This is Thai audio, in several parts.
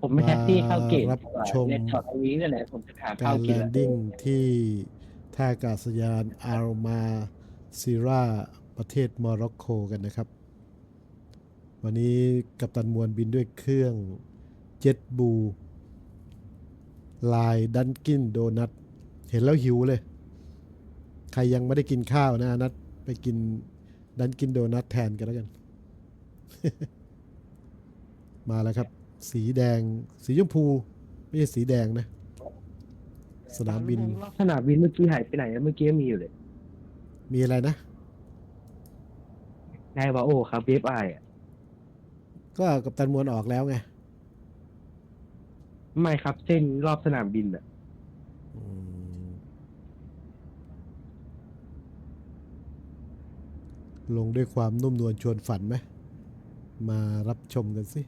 ผมไม่แท็กซี่เข้าเกตมารับชมเน็ตช็อตนี้นั่นแหละผมจะถามกาเข้ารเกแลตนดิ้งที่ท่าอากาศยานอาร์มาซีราประเทศโมร็อกโกกันนะครับ วันนี้กัปตันมวลบินด้วยเครื่องเจ็ตบูลายดันกินโดนัทเห็นแล้วหิวเลย ใครยังไม่ได้กินข้าวนะนัดไปกินดันกินโดนัทแทนกันแล้วกัน มาแล้วครับ สีแดง สีชมพู ไม่ใช่สีแดงนะ สนามบิน สนามบินเมื่อกี้หายไปไหนแล้วเมื่อกี้ยังมีอยู่เลย มีอะไรนะนายว่าโอ้ครับเวฟไออะก็กับตันมวลออกแล้วไง ไม่ครับเส้นรอบสนามบินอะอืมลงด้วยความนุ่มนวลชวนฝันไหม มารับชมกันสิ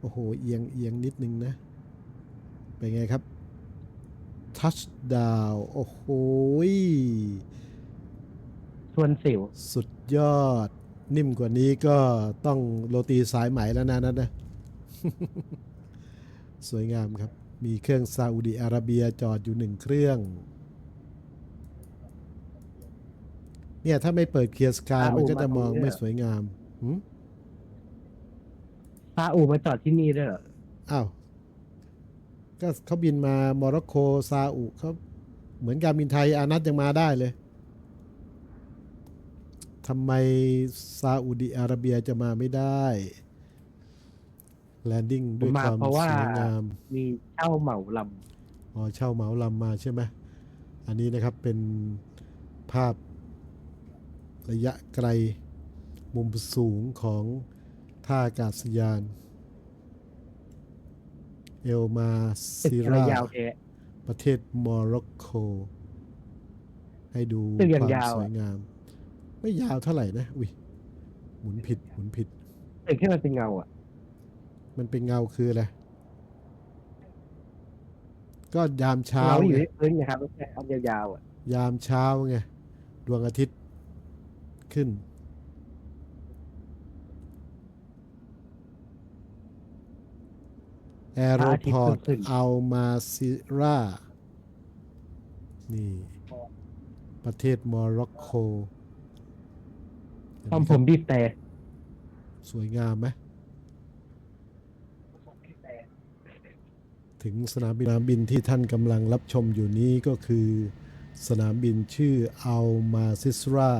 โอ้โห เอียงเอียงนิดนึงนะ เป็นไงครับ ทัชดาวโอ้โหยส่วนสิว สุดยอด นิ่มกว่านี้ก็ต้องโรตีสายไหมแล้วนะนัทนะ สวยงามครับ มีเครื่องซาอุดิอาระเบียจอดอยู่หนึ่งเครื่อง เนี่ย ถ้าไม่เปิดเคลียร์สกายมันก็จะมองไม่สวยงามหืม ซาอูมาจอดที่นี่ด้วยเหรออ้าวก็เขาบินมาโมร็อกโกซาอุเขาเหมือนการบินไทยอานัทยังมาได้เลยทำไมซาอุดิอาระเบียจะมาไม่ได้แลนดิ้งด้วยมาความเพราะว่าสวยงาม มีเช่าเหมาลอ๋อเช่าเหมาลำมาใช่ไหมอันนี้นะครับเป็นภาพระยะไกลมุมสูงของ ท่าอากาศยาน เอลมาำตึกซิอะไรรายาวแท้ประเทศโมร็อกโก ให้ดูตึกอย่างความยาวสอะ วยงาม ไม่ยาวเท่าไหร่นะ อุ้ยหมุนผิดหมุนผิด ตึกที่มันเป็นเงาอะ มันเป็นเงาคืออะไร ก็ยามเช้าเงาอยู่ไง ที่พื้นนะครับไม่ใช่อันยาวๆอะ ยามเช้าไง ดวงอาทิตย์ขึ้น แอโรพอร์ตอัลมาซิรานี่ ประเทศโมร็อกโกเห็นไหทำคผรับมบีบแต่สวยงามไหม ถึงสนามบินสนามบินที่ท่านกำลังรับชมอยู่นี้ก็คือ สนามบินชื่ออัลมาซิสรา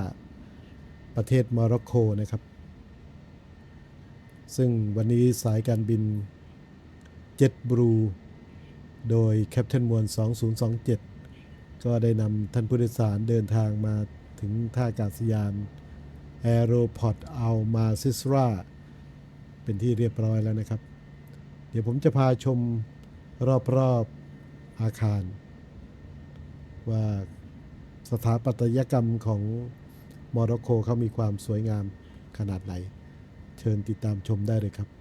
ประเทศโมร็อกโกนะครับ ซึ่งวันนี้สายการบิน เจ็ตบลูโดยแคป t ทนมวล 2027 ก็ได้นำท่านผู้โดยสารเดินทางมาถึงท่าอากาศยานแอโรพอร์ตอัลมาซิสราเป็นที่เรียบร้อยแล้วนะครับ เดี๋ยวผมจะพาชมรอบๆอาคาร ว่าสถาปัตยกรรมของโมร็อกโกเขามีความสวยงามขนาดไหน เชิญติดตามชมได้เลยครับ